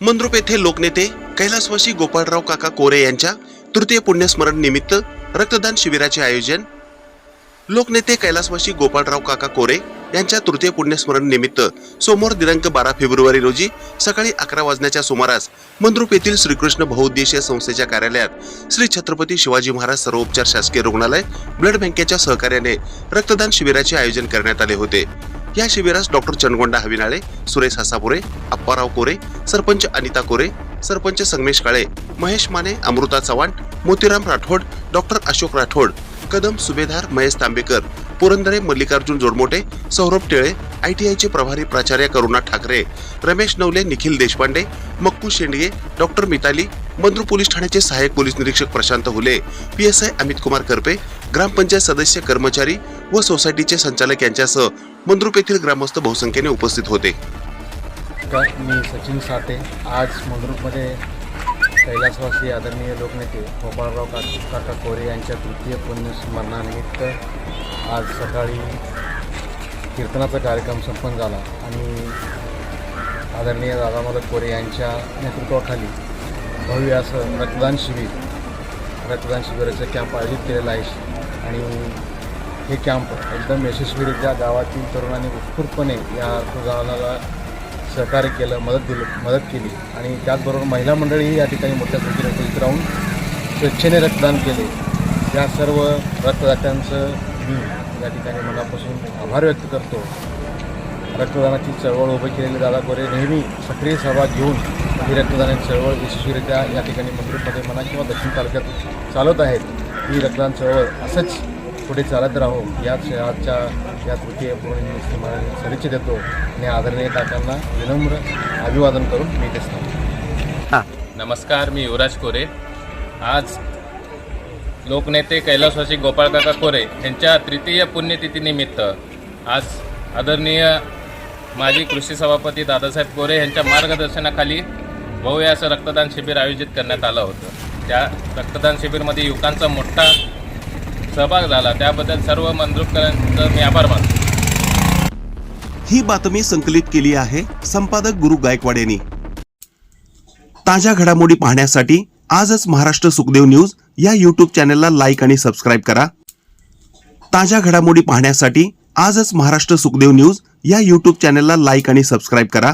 मंद्रुप येथे लोकनेते कैलासवासी गोपाळराव काका कोरे यांच्या तृतीय पुण्यस्मरण निमित्त रक्तदान शिबिराचे आयोजन लोकनेते कैलासवासी गोपाळराव काका कोरे यांच्या तृतीय पुण्यस्मरण निमित्त सोमवार दिनांक बारा फेब्रुवारी रोजी सकाळी अकरा वाजण्याच्या सुमारास मंद्रुप येथील श्रीकृष्ण बहुउद्देशीय संस्थेच्या कार्यालयात श्री छत्रपती शिवाजी महाराज सर्वोपचार शासकीय रुग्णालय ब्लड बँकेच्या सहकार्याने रक्तदान शिबिराचे आयोजन करण्यात आले होते. या शिबिरास डॉक्टर चनगोंडा हविनाळे सुरेश हसापुरे अप्पाराव कोरे सरपंच अनिता कोरे सरपंच संगमेश काळे महेश माने अमृता चव्हाण मोतीराम राठोड डॉक्टर अशोक राठोड कदम सुभेदार महेश तांबेकर पुरंदरे मल्लिकार्जुन जोडमोटे सौरभ टेळे आयटीआयचे प्रभारी प्राचार्य करुणा ठाकरे रमेश नवले निखिल देशपांडे मक्कू शेंडगे डॉक्टर मिताली मंद्रू पोलीस ठाण्याचे सहाय्यक पोलीस निरीक्षक प्रशांत हुले पीएसआय अमित कुमार करपे ग्रामपंचायत सदस्य कर्मचारी व सोसायटीचे संचालक यांच्यासह मंद्रुप येथील ग्रामस्थ बहुसंख्येने उपस्थित होते. मी सचिन साते आज मंद्रुपमध्ये कैलासवासी आदरणीय लोकनेते गोपाळराव काका कोरे यांच्या तृतीय पुण्यस्मरणानिमित्त आज सकाळी कीर्तनाचा कार्यक्रम संपन्न झाला आणि आदरणीय दादामाधव कोरे यांच्या नेतृत्वाखाली भव्य असं रक्तदान शिबिर रक्तदान शिबिराचं कॅम्प आयोजित केलेलं आहे. आणि हे कॅम्प एकदम यशस्वीरित्या गावातील तरुणांनी उत्स्फूर्तपणे या रक्तदानाला सहकार्य केलं मदत दिलं मदत केली. आणि त्याचबरोबर महिला मंडळीही या ठिकाणी मोठ्या संख्येने उपस्थित राहून स्वेच्छेने रक्तदान केले. या सर्व रक्तदात्यांचं मी या ठिकाणी मनापासून आभार व्यक्त करतो. रक्तदानाची चळवळ उभी केलेले दादा गोरे नेहमी सक्रिय सहभाग घेऊन ही रक्तदानाची चळवळ यशस्वीरित्या या ठिकाणी मंत्रिपदे म्हणा किंवा दक्षिण तालुक्यात चालवत आहेत. ही रक्तदान चळवळ असंच पुढे चालत राहो याच आजच्या या तृतीय पूर्ण सदिच्छा देतो. आणि आदरणीय काकांना विनम्र अभिवादन करून मी ते सांगतो नमस्कार मी युवराज कोरे. आज लोकनेते कैलासवासी गोपाळकाका कोरे यांच्या तृतीय पुण्यतिथीनिमित्त आज आदरणीय माजी कृषी सभापती दादासाहेब कोरे यांच्या मार्गदर्शनाखाली भव्य असं रक्तदान शिबिर आयोजित करण्यात आलं होतं. त्या रक्तदान शिबिरमध्ये युवकांचा मोठा सहभाग झाला त्याबद्दल सर्व मंजूरकरांचं मी आभार मानतो. ही बातमी संकलित केली आहे संपादक गुरु गायकवाड यांनी. ताज्या घडामोडी पाहण्यासाठी आजच महाराष्ट्र सुखदेव न्यूज या यूट्यूब चॅनलला लाईक आणि सबस्क्राईब करा. ताज्या घडामोडी पाहण्यासाठी आजच महाराष्ट्र सुखदेव न्यूज या यूट्यूब चॅनलला लाईक आणि सबस्क्राईब करा.